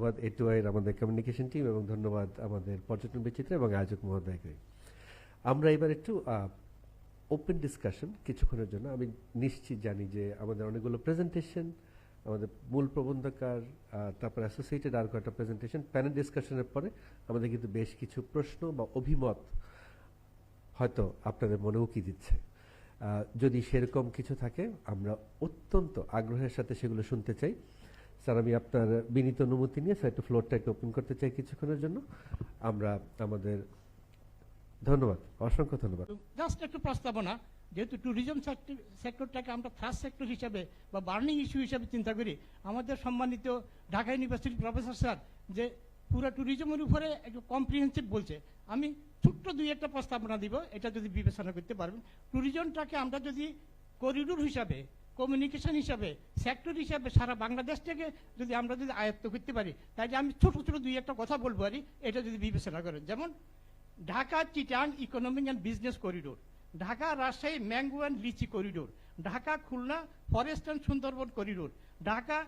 ধন্যবাদ এ টু আইয়ের আমাদের কমিউনিকেশন টিম এবং ধন্যবাদ আমাদের পর্যটন বিচিত্র এবং আয়োজক মহোদয়কে। আমরা এবার একটু ওপেন ডিসকাশন কিছুক্ষণের জন্য। আমি নিশ্চিত জানি যে আমাদের অনেকগুলো প্রেজেন্টেশন আমাদের মূল প্রবন্ধকার তারপর অ্যাসোসিয়েটেড আর কয়েকটা প্রেজেন্টেশন প্যানেল ডিসকাশনের পরে আমাদের কিন্তু বেশ কিছু প্রশ্ন বা অভিমত হয়তো আপনাদের মনে উকি দিচ্ছে। যদি সেরকম কিছু থাকে, আমরা অত্যন্ত আগ্রহের সাথে সেগুলো শুনতে চাই। স্যার আমি আপনার বিনীত অনুমতি নিয়ে স্যার একটু ফ্লোরটা একটু ওপেন করতে চাই কিছুক্ষণের জন্য। আমরা আমাদের, ধন্যবাদ, অসংখ্য ধন্যবাদ। জাস্ট একটু প্রস্তাবনা, যেহেতু ট্যুরিজম সেক্টরটাকে আমরা থার্ড সেক্টর হিসাবে বা বার্নিং ইস্যু হিসাবে চিন্তা করি, আমাদের সম্মানিত ঢাকা ইউনিভার্সিটির প্রফেসর স্যার যে পুরো ট্যুরিজমের উপরে একটু কম্প্রিহেন্সিভ বলছে। আমি ছোট্ট দুই একটা প্রস্তাবনা দিব, এটা যদি বিবেচনা করতে পারবেন। ট্যুরিজমটাকে আমরা যদি করিডোর হিসাবে কমিউনিকেশন হিসাবে সেক্টর হিসাবে সারা বাংলাদেশ থেকে যদি আমরা যদি আয়ত্ত করতে পারি, তাহলে আমি ছোট ছোট দুই একটা কথা বলব আর এটা যদি বিবেচনা করেন। যেমন, Dhaka Chittagong economic and business corridor Dhaka Rajshahi mango and litchi corridor Dhaka Khulna forest and Sundarban corridor Dhaka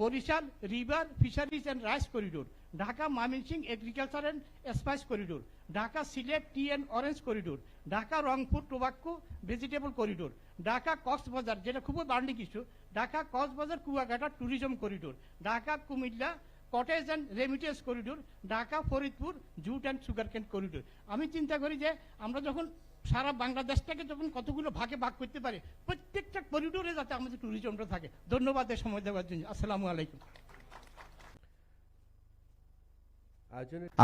Barisal, river, fisheries and rice corridor, Dhaka Mymensingh agriculture and spice corridor, Dhaka Sylhet tea and orange corridor, Dhaka Rangpur tobacco vegetable corridor, Dhaka Cox's Bazar, যেটা খুবই bionic issue Dhaka Cox's Bazar Kuakata tourism corridor, Dhaka Comilla cottage and remittance corridor Dhaka Faridpur jute and sugar cane corridor আমি চিন্তা করি যে আমরা যখন সারা বাংলাদেশটাকে যখন কতগুলো ভাগে ভাগ করতে পারি, প্রত্যেকটা করিডোরে যাতে আমাদের ট্যুরিজমটা থাকে। ধন্যবাদ সময় দেওয়ার জন্য। আসসালামু আলাইকুম।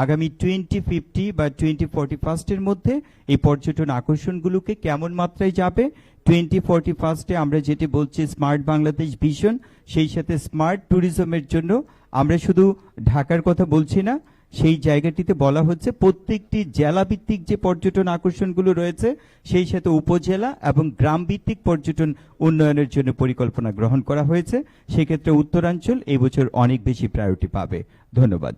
আগামী টোয়েন্টি ফিফটি বা টোয়েন্টি ফোর্টি ফার্স্টের মধ্যে এই পর্যটন আকর্ষণগুলোকে কেমন মাত্রায় যাবে? টোয়েন্টি ফোর্টি ফার্স্টে আমরা যেটি বলছি স্মার্ট বাংলাদেশ ভিশন সেই সাথে স্মার্ট ট্যুরিজমের জন্য আমরা শুধু ঢাকার কথা বলছি না, সেই জায়গাটিতে বলা হচ্ছে প্রত্যেকটি জেলা ভিত্তিক যে পর্যটন আকর্ষণগুলো রয়েছে, সেই সাথে উপজেলা এবং গ্রাম ভিত্তিক পর্যটন উন্নয়নের জন্য পরিকল্পনা গ্রহণ করা হয়েছে। সেক্ষেত্রে উত্তরাঞ্চল এই বছর অনেক বেশি প্রায়োরিটি পাবে। ধন্যবাদ।